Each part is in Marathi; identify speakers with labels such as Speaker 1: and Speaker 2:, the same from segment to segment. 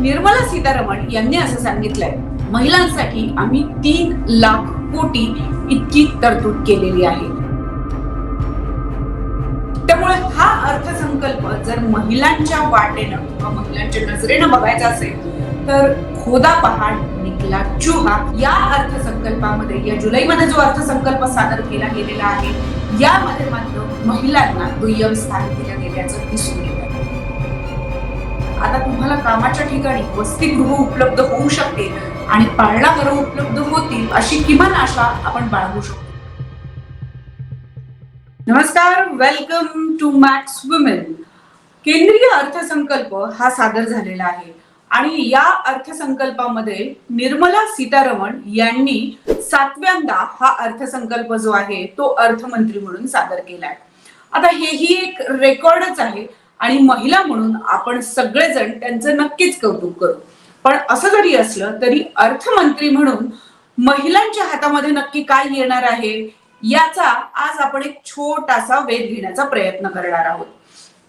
Speaker 1: निर्मला सीतारमण यांनी असं सांगितलंय महिलांसाठी आम्ही तीन लाख कोटी इतकी तरतूद केलेली आहे. त्यामुळे हा अर्थसंकल्प जर महिलांच्या वाटेनं किंवा महिलांच्या नजरेनं बघायचा असेल तर खोदा पहाड निकला चुहा या अर्थसंकल्पामध्ये या जुलैमध्ये जो अर्थसंकल्प सादर केला गेलेला आहे यामध्ये मात्र महिलांना दुय्यम स्थान दिलं गेल्याचं दिसून येतं. आहे आता तुम्हाला कामाच्या ठिकाणी वसतिगृह उपलब्ध होऊ शकते आणि पाळणा घरं उपलब्ध होतील अशी किमान आशा आपण बाळगू शकतो. नमस्कार वेलकम टू मॅक्स वुमेन केंद्रीय अर्थसंकल्प हा सादर झालेला आहे आणि या अर्थसंकल्पामध्ये निर्मला सीतारमण यांनी सातव्यांदा हा अर्थसंकल्प जो आहे तो अर्थमंत्री म्हणून सादर केलाय. आता हेही एक रेकॉर्डच आहे. आणि महिला म्हणून आपण सगळेजण त्यांचं नक्कीच कौतुक करू. पण असं जरी असलं तरी अर्थमंत्री म्हणून महिलांच्या हातामध्ये नक्की काय येणार आहे याचा आज आपण एक छोटासा वेध घेण्याचा प्रयत्न करणार आहोत.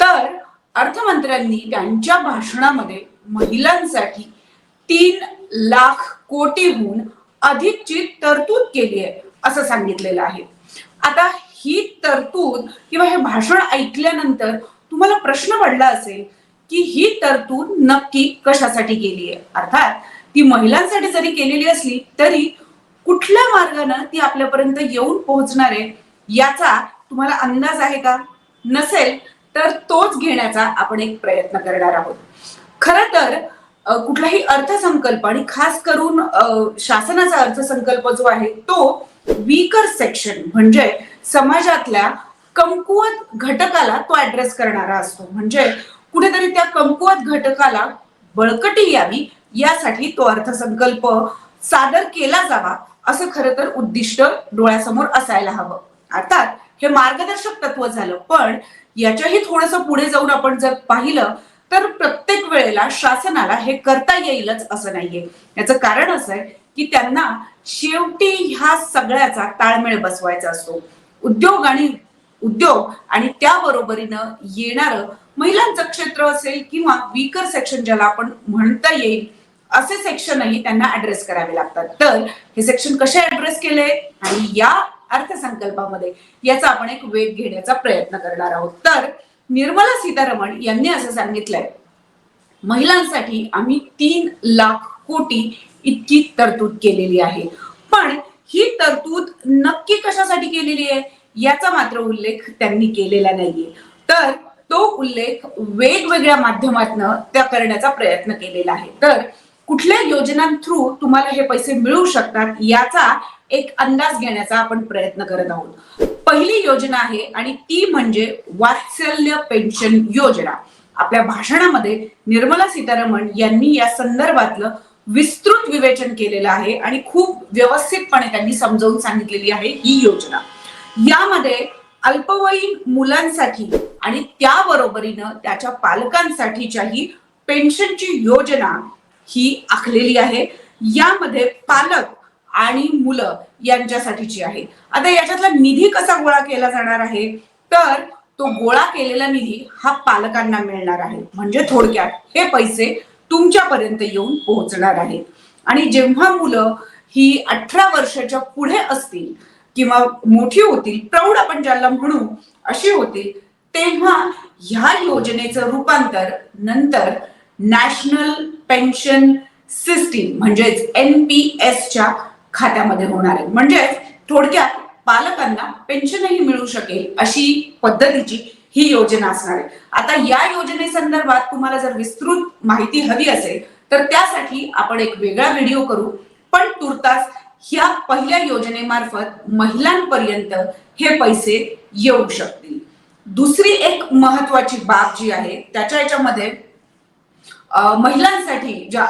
Speaker 1: तर अर्थमंत्र्यांनी त्यांच्या भाषणामध्ये महिलांसाठी तीन लाख कोटीहून अधिकची तरतूद केली आहे असं सांगितलेलं आहे. आता ही तरतूद किंवा हे भाषण ऐकल्यानंतर तुम्हाला प्रश्न पडला असेल की ही तरतूद नक्की कशासाठी केली आहे? अर्थात ती महिलांसाठी जरी केलेली असली तरी कुठल्या मार्गानं ती आपल्यापर्यंत येऊन पोहोचणार आहे याचा तुम्हाला अंदाज आहे का? नसेल तर तोच घेण्याचा आपण एक प्रयत्न करणार आहोत. खर तर कुठलाही अर्थसंकल्प आणि खास करून शासनाचा अर्थसंकल्प जो आहे तो वीकर सेक्शन म्हणजे समाजातल्या कमकुवत घटकाला तो ऍड्रेस करणारा असतो. म्हणजे कुठेतरी त्या कमकुवत घटकाला बळकटी यावी यासाठी तो अर्थसंकल्प सादर केला जावा असं खरं तर उद्दिष्ट डोळ्यासमोर असायला हवं. अर्थात हे मार्गदर्शक तत्व झालं. पण याच्याही थोडंसं पुढे जाऊन आपण जर पाहिलं तर प्रत्येक वेळेला शासनाला हे करता येईलच असं नाहीये. याचं कारण असं आहे की त्यांना शेवटी ह्या सगळ्याचा ताळमेळ बसवायचा असतो. उद्योग आणि उद्योग आणि त्या बरोबरीनं येणारं महिलांचं क्षेत्र असेल किंवा वीकर सेक्शन ज्याला आपण म्हणता येईल असे सेक्शनही त्यांना ऍड्रेस करावे लागतात. तर हे सेक्शन कसे ऍड्रेस केले आणि या अर्थसंकल्पामध्ये याचा आपण एक वेग घेण्याचा प्रयत्न करणार आहोत. तर निर्मला सीतारमण यांनी असं सांगितलंय महिलांसाठी आम्ही तीन लाख कोटी इतकी तरतूद केलेली आहे. पण ही तरतूद नक्की कशासाठी केलेली आहे? याचा मात्र उल्लेख त्यांनी केलेला नाहीये. तर तो उल्लेख वेगवेगळ्या माध्यमातनं त्या करण्याचा प्रयत्न केलेला आहे. तर कुठल्या योजनांथ्रू तुम्हाला हे पैसे मिळू शकतात याचा एक अंदाज घेण्याचा आपण प्रयत्न करत आहोत. पहिली योजना आहे आणि ती म्हणजे वात्सल्य पेन्शन योजना. आपल्या भाषणामध्ये निर्मला सीतारमण यांनी या संदर्भातलं विस्तृत विवेचन केलेलं आहे आणि खूप व्यवस्थितपणे त्यांनी समजावून सांगितलेली आहे ही योजना. यामध्ये अल्पवयीन मुलांसाठी आणि त्याबरोबरीनं त्याच्या पालकांसाठीच्याही पेन्शनची योजना ही आखलेली आहे. यामध्ये पालक आणि मुलं यांच्यासाठीची आहे. आता याच्यातला निधी कसा गोळा केला जाणार आहे? तर तो गोळा केलेला निधी हा पालकांना मिळणार आहे. म्हणजे थोडक्यात हे पैसे तुमच्यापर्यंत येऊन पोहोचणार आहेत. आणि जेव्हा मुलं ही अठरा वर्षाच्या पुढे असतील किंवा मोठी होतील प्रौढ आपण ज्याला म्हणू अशी होतील तेव्हा ह्या योजनेचं रूपांतर नंतर नॅशनल पेन्शन सिस्टीम म्हणजेच एन पी च्या खात्यामध्ये होणार आहे. म्हणजेच थोडक्यात पालकांना पेन्शनही मिळू शकेल अशी पद्धतीची ही योजना असणार आहे. आता या योजनेसंदर्भात तुम्हाला जर विस्तृत माहिती हवी असेल तर त्यासाठी आपण एक वेगळा व्हिडिओ करू. पण तुर्तास ह्या पहिल्या योजनेमार्फत महिलांपर्यंत हे पैसे येऊ शकतील. दुसरी एक महत्वाची बाब जी आहे त्याच्या याच्यामध्ये महिलांसाठी ज्या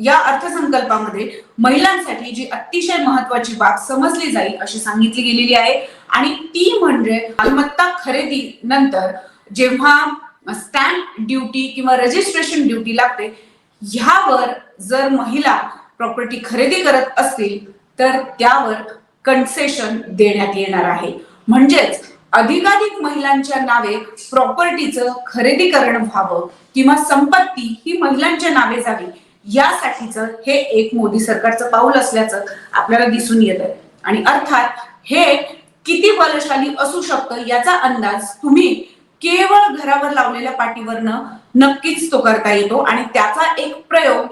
Speaker 1: या अर्थसंकल्पामध्ये महिलांसाठी जी अतिशय महत्वाची बाब समजली जाईल अशी सांगितली गेलेली आहे. आणि ती म्हणजे मालमत्ता खरेदी नंतर जेव्हा स्टॅम्प ड्युटी किंवा रजिस्ट्रेशन ड्युटी लागते ह्यावर जर महिला प्रॉपर्टी खरेदी करत असतील तर त्यावर कन्सेशन देण्यात येणार आहे. म्हणजेच अधिकाधिक महिलांच्या नावे प्रॉपर्टीचं खरेदीकरण व्हावं किंवा संपत्ती ही महिलांच्या नावे जावी यासाठीच हे एक मोदी सरकारचं पाऊल असल्याचं आपल्याला दिसून येत आहे आणि अर्थात हे किती बलशाली असू शकतं याचा अंदाज तुम्ही केवळ घरावर लावलेल्या पाठीवरनं नक्कीच तो करता येतो. आणि त्याचा एक प्रयोग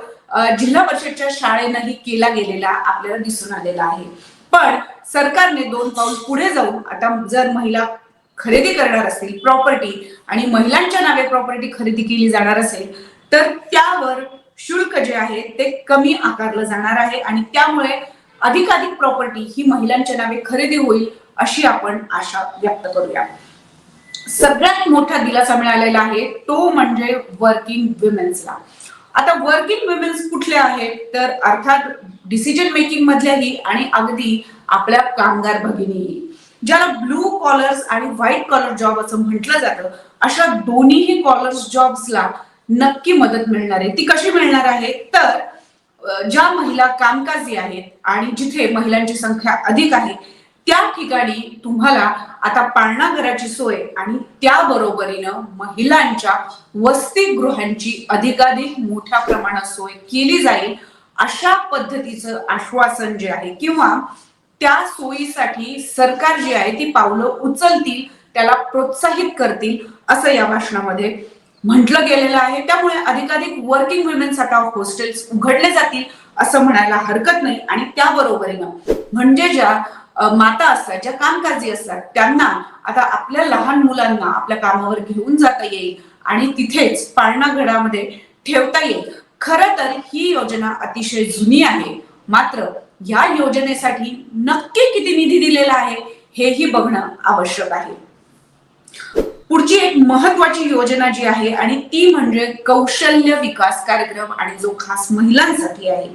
Speaker 1: जिल्हा परिषदच्या शाळेनंही केला गेलेला आपल्याला दिसून आलेला आहे. पण सरकारने दोन पाऊल पुढे जाऊन आता जर महिला खरेदी करणार असतील प्रॉपर्टी आणि महिलांच्या नावे प्रॉपर्टी खरेदी केली जाणार असेल तर त्यावर शुल्क जे आहे ते कमी आकारलं जाणार आहे आणि त्यामुळे अधिकाधिक प्रॉपर्टी ही महिलांच्या नावे खरेदी होईल अशी आपण आशा व्यक्त करूया. सगळ्यात मोठा दिलासा मिळालेला आहे तो म्हणजे वर्किंग विमेन्सला आता वर्किंग विमेन्स कुठले आहेत तर अर्थात डिसिजन मेकिंग मधल्याही आणि अगदी आपल्या कामगार भगिनीही. ज्याला ब्लू कॉलर्स आणि व्हाईट कॉलर जॉब असं म्हटलं जातं अशा दोन्हीही कॉलर्स जॉब्सला नक्की मदत मिळणार आहे. ती कशी मिळणार आहे? तर ज्या महिला कामकाजी आहेत आणि जिथे महिलांची संख्या अधिक आहे त्या ठिकाणी तुम्हाला आता पाळणाघराची सोय आणि त्याबरोबरीनं महिलांच्या वसतिगृहांची अधिकाधिक मोठ्या प्रमाणात सोय केली जाईल अशा पद्धतीचं आश्वासन जे आहे किंवा त्या सोयीसाठी सरकार जी आहे ती पावलं उचलतील त्याला प्रोत्साहित करतील असं या भाषणामध्ये म्हटलं गेलेलं आहे. त्यामुळे अधिकाधिक वर्किंग वुमेन्स आता हॉस्टेल्स उघडले जातील असं म्हणायला हरकत नाही. आणि त्याबरोबरीनं म्हणजे ज्या माता असतात ज्या कामकाजी असतात त्यांना आता आपल्या लहान मुलांना आपल्या कामावर घेऊन जाता येईल आणि तिथेच पाळणाघरामध्ये ठेवता येईल. खरं तर ही योजना अतिशय जुनी आहे. मात्र या योजनेसाठी नक्की किती निधी दिलेला आहे हेही बघणं आवश्यक आहे. पुढची एक महत्वाची योजना जी आहे आणि ती म्हणजे कौशल्य विकास कार्यक्रम आणि जो खास महिलांसाठी आहे.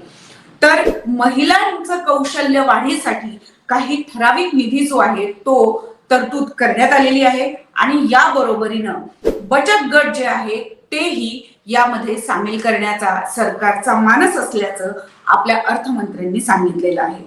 Speaker 1: तर महिलांचं कौशल्य वाढीसाठी काही ठराविक निधी जो आहे तो तरतूद करण्यात आलेली आहे. आणि या बरोबरीनं बचत गट जे आहे तेही यामध्ये सामील करण्याचा सरकारचा मानस असल्याचं आपल्या अर्थमंत्र्यांनी सांगितलेलं आहे.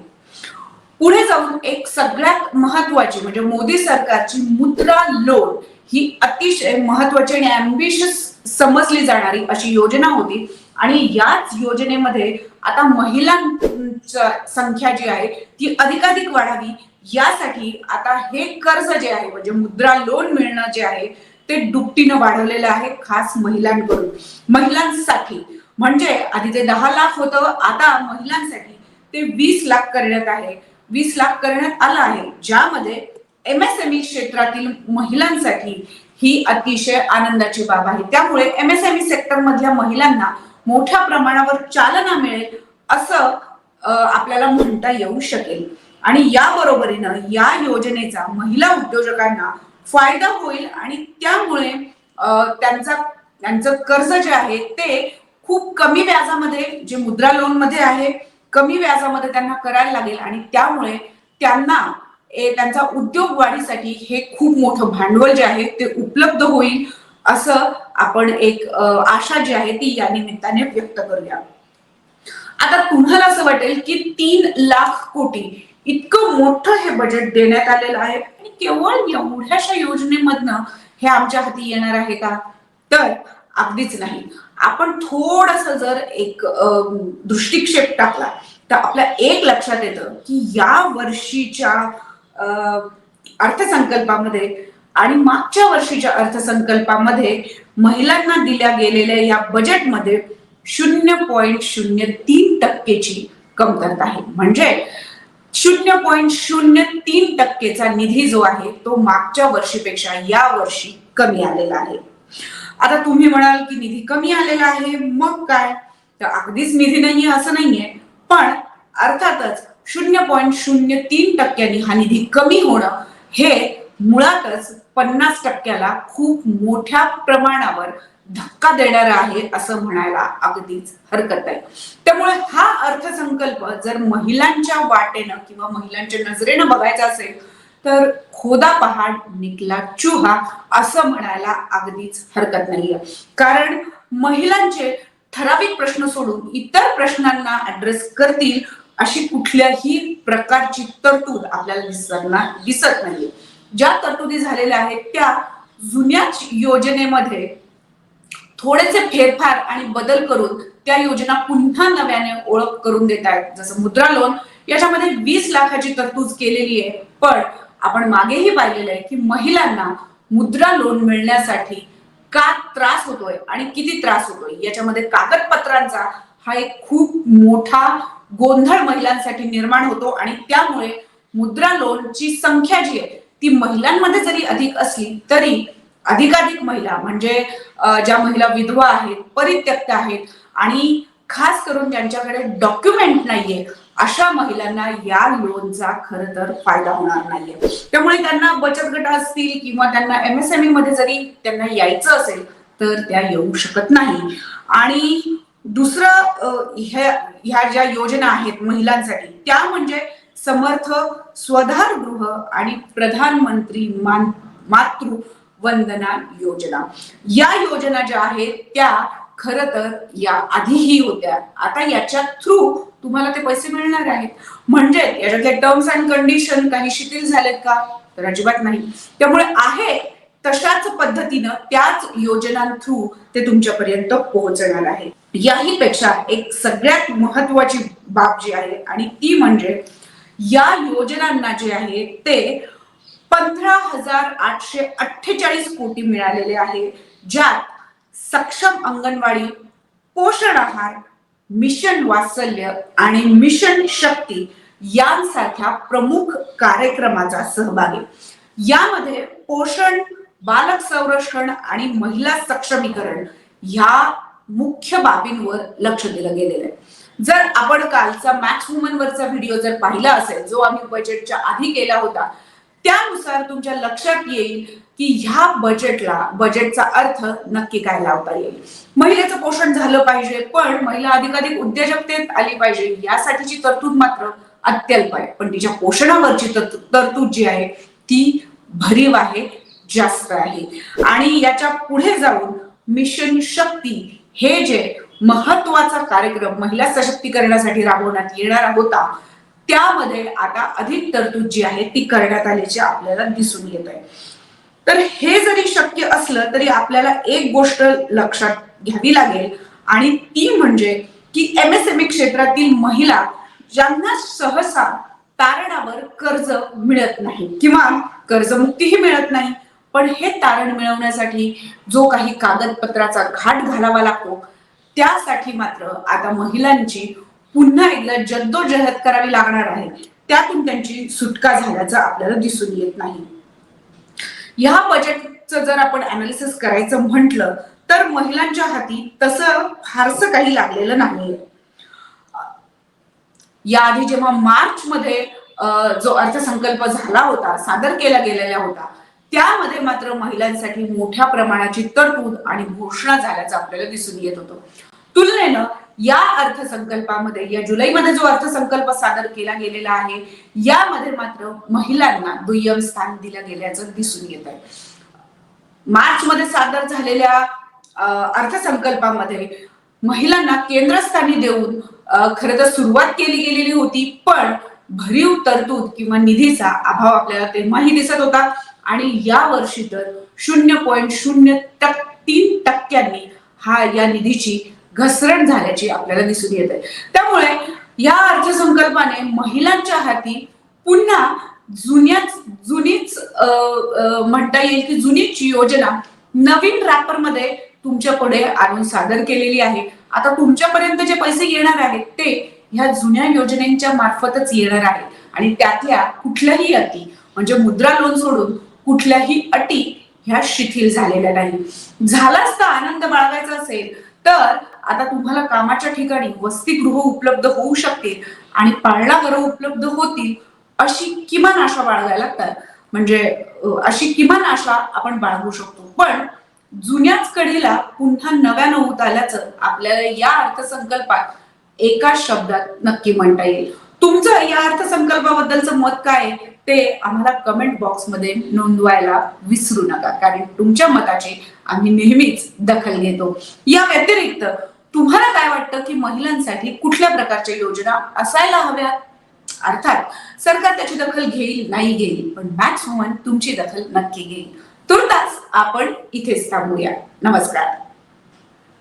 Speaker 1: पुढे जाऊन एक सगळ्यात महत्वाची म्हणजे मोदी सरकारची मुद्रा लोन ही अतिशय महत्वाची आणि अम्बिशियस समजली जाणारी अशी योजना होती. आणि याच योजनेमध्ये आता महिलांची संख्या जी आहे ती अधिकाधिक वाढावी. यासाठी आता हे कर्ज जे आहे म्हणजे मुद्रा लोन मिळणं जे आहे ते दुपटीनं वाढवलेलं आहे खास महिलांकडून. महिलांसाठी म्हणजे आधी ते दहा लाख होतं आता महिलांसाठी ते वीस लाख करण्यात आहे. वीस लाख करण्यात आलं आहे. ज्यामध्ये एम एस एम ई क्षेत्रातील महिलांसाठी ही अतिशय आनंदाची बाब आहे. त्यामुळे एमएसएमई सेक्टर मधल्या महिलांना मोठ्या प्रमाणावर चालना मिळेल असं आपल्याला म्हणता येऊ शकेल. आणि या बरोबरीनं या योजनेचा महिला उद्योजकांना फायदा होईल आणि त्यामुळे त्यांचा त्यांचं कर्ज जे आहे ते खूप कमी व्याजामध्ये जे मुद्रा लोनमध्ये आहे कमी व्याजामध्ये त्यांना करायला लागेल आणि त्यामुळे त्यांना त्यांचा उद्योग वाढीसाठी हे खूप मोठं भांडवल जे आहे ते उपलब्ध होईल असं आपण एक आशा जी आहे ती या निमित्ताने व्यक्त करूया. आता तुम्हाला असं वाटेल की तीन लाख कोटी इतकं मोठं हे बजेट देण्यात आलेलं आहे आणि केवळ एवढ्याशा योजनेमधनं हे आमच्या हाती येणार आहे का? तर अगदीच नाही. आपण थोडस जर एक दृष्टिक्षेप टाकला तर आपल्या एक लक्षात येतं की या वर्षीच्या अर्थसंकल्पामध्ये आणि मागच्या वर्षीच्या अर्थसंकल्पामध्ये महिलांना दिल्या गेलेल्या या बजेटमध्ये शून्य पॉईंट शून्य तीन टक्केची कमतरता आहे. म्हणजे शून्य पॉईंट शून्य तीन टक्केचा निधी जो आहे तो मागच्या वर्षीपेक्षा या वर्षी कमी आलेला आहे. आता तुम्ही म्हणाल की निधी कमी आलेला आहे मग काय? तर अगदीच निधी नाहीये असं नाहीये. पण अर्थातच शून्य पॉईंट शून्य तीन टक्क्यांनी हा निधी कमी होणं हे मुळातच पन्नास टक्क्याला खूप मोठ्या प्रमाणावर धक्का देणार आहे असं म्हणायला अगदीच हरकत आहे. त्यामुळे हा अर्थसंकल्प जर महिलांच्या वाटेनं किंवा महिलांच्या नजरेनं बघायचा असेल तर खोदा पहाड निकला चुहा असं म्हणायला अगदीच हरकत नाहीये. कारण महिलांचे ठराविक प्रश्न सोडून इतर प्रश्नांना ऍड्रेस करतील अशी कुठल्याही प्रकारची तरतूद आपल्याला दिसणार दिसत नाहीये. ज्या तरतुदी झालेल्या आहेत त्या जुन्याच योजनेमध्ये थोडेसे फेरफार आणि बदल करून त्या योजना पुन्हा नव्याने ओळख करून देत आहेत. जसं मुद्रा लोन याच्यामध्ये वीस लाखाची तरतूद केलेली आहे. पण आपण मागेही पाहिलेलं आहे की महिलांना मुद्रा लोन मिळण्यासाठी का त्रास होतोय आणि किती त्रास होतोय? याच्यामध्ये कागदपत्रांचा हा एक खूप मोठा गोंधळ महिलांसाठी निर्माण होतो आणि त्यामुळे मुद्रा लोनची संख्या जी आहे ती महिलांमध्ये जरी अधिक असली तरी अधिकाधिक महिला म्हणजे ज्या महिला विधवा आहेत परित्यक्त आहेत आणि खास करून त्यांच्याकडे डॉक्युमेंट नाहीये अशा महिलांना या लोनचा खर तर फायदा होणार नाहीये. त्यामुळे त्यांना बचत गट असतील किंवा त्यांना एमएसएमई मध्ये जरी त्यांना यायचं असेल तर त्या येऊ शकत नाही. आणि दुसरं ह्या ह्या ज्या योजना आहेत महिलांसाठी त्या म्हणजे समर्थ स्वधार गृह आणि प्रधानमंत्री मान मातृ वंदना योजना. या योजना ज्या आहेत त्या खर तर या आधीही होत्या. आता याच्या थ्रू तुम्हाला ते पैसे मिळणार आहेत. म्हणजे याच्यातले टर्म्स अँड कंडिशन काही शिथिल झालेत का? तर अजिबात नाही. त्यामुळे आहे तशाच पद्धतीनं त्याच योजना थ्रू ते तुमच्यापर्यंत पोहोचणार आहे. याही पेक्षा एक सगळ्यात महत्वाची बाब जी आहे आणि ती म्हणजे या योजनांना जे आहे ते पंधरा हजार आठशे अठ्ठेचाळीस कोटी मिळालेले आहे ज्यात सक्षम अंगणवाडी पोषण आहार मिशन वात्सल्य आणि मिशन शक्ती यांसारख्या प्रमुख कार्यक्रमाचा सहभाग आहे. यामध्ये पोषण बालक संरक्षण आणि महिला सक्षमीकरण ह्या मुख्य बाबींवर लक्ष दिलं गेलेलं आहे. जर आपण कालचा मॅक्स वुमन वरचा व्हिडिओ जर पाहिला असेल जो आम्ही बजेटच्या आधी केला होता त्यानुसार तुमच्या लक्षात येईल की ह्या बजेटला बजेटचा अर्थ नक्की काय लावता येईल. महिलेचं पोषण झालं पाहिजे पण महिला अधिकाधिक उद्योजकतेत आली पाहिजे यासाठीची तरतूद मात्र अत्यल्प आहे. पण तिच्या पोषणावरची तरतूद जी आहे ती भरीव आहे. जास्त आहे आणि याच्यापुढे जाऊन मिशन शक्ती हे जे महत्त्वाचा कार्यक्रम महिला सशक्तीकरणासाठी राबवण्यात येणार होता त्यामध्ये आता अधिक तरतूद जी आहे ती करण्यात आल्याची आपल्याला दिसून येत आहे. तर हे जरी शक्य असलं तरी आपल्याला एक गोष्ट लक्षात घ्यावी लागेल आणि ती म्हणजे की एमएसएमई क्षेत्रातील महिला ज्यांना सहसा तारणावर कर्ज मिळत नाही किंवा कर्जमुक्तीही मिळत नाही पण हे तारण मिळवण्यासाठी जो काही कागदपत्राचा घाट घालावा लागतो त्यासाठी मात्र आता महिलांची पुन्हा एकदा जद्दोजहद करावी लागणार आहे. त्यातून त्यांची सुटका झाल्याचं आपल्याला दिसून येत नाही. ह्या बजेटचं जर आपण अनालिसिस करायचं म्हटलं तर महिलांच्या हाती तसं फारसं काही लागलेलं नाही याआधी जेव्हा मार्च मध्ये जो अर्थसंकल्प झाला होता सादर केला गेलेला होता त्यामध्ये मात्र महिलांसाठी मोठ्या प्रमाणाची तरतूद आणि घोषणा झाल्याचं आपल्याला दिसून येत होतं. तुलनेनं या अर्थसंकल्पामध्ये या जुलैमध्ये जो अर्थसंकल्प सादर केला गेलेला आहे यामध्ये मात्र महिलांना दुय्यम स्थान दिलं गेल्याचं दिसून येत आहे. मार्च मध्ये सादर झालेल्या अर्थसंकल्पामध्ये महिलांना केंद्रस्थानी देऊन खर खरं तर सुरुवात केली गेलेली होती पण भरीव तरतूद किंवा निधीचा अभाव आपल्याला तेव्हाही दिसत होता. आणि या वर्षी तर शून्य पॉईंट शून्य तीन टक्क्यांनी हा या निधीची घसरण झाल्याची आपल्याला दिसून येत आहे त्यामुळे या अर्थसंकल्पाने महिलांच्या हाती पुन्हा जुन्याच जुनीच अ, म्हणता येईल की जुनीच योजना नवीन रॅपरमध्ये तुमच्यापुढे आणून सादर केलेली आहे. आता तुमच्यापर्यंत जे पैसे येणार आहेत ते ह्या जुन्या योजनेच्या मार्फतच येणार आहे आणि त्यातल्या कुठल्याही अटी म्हणजे मुद्रा लोन सोडून कुठल्याही अटी ह्या शिथिल झालेल्या नाही. झालाच तर आनंद बाळगायचा असेल तर आता तुम्हाला कामाच्या ठिकाणी वसतिगृह उपलब्ध होऊ शकतील आणि पाळणा घरं उपलब्ध होतील अशी किमान आशा बाळगायला लागतात. म्हणजे अशी किमान आशा आपण बाळगू शकतो. पण जुन्याच कडीला पुन्हा नव्यानं होत आल्याचं आपल्याला या अर्थसंकल्पात एका शब्दात नक्की म्हणता येईल. तुमचं या अर्थसंकल्पाबद्दलचं मत काय आहे? ते आम्हाला कमेंट बॉक्समध्ये नोंदवायला विसरू नका. कारण तुमच्या मताची आम्ही नेहमीच दखल घेतो. या व्यतिरिक्त तुम्हाला काय वाटतं की महिलांसाठी कुठल्या प्रकारच्या योजना असायला हव्यात? अर्थात सरकार त्याची दखल घेईल नाही घेईल पण मॅक्स वुमन तुमची दखल नक्की घेईल. तुर्तास आपण इथेच थांबूया. नमस्कार.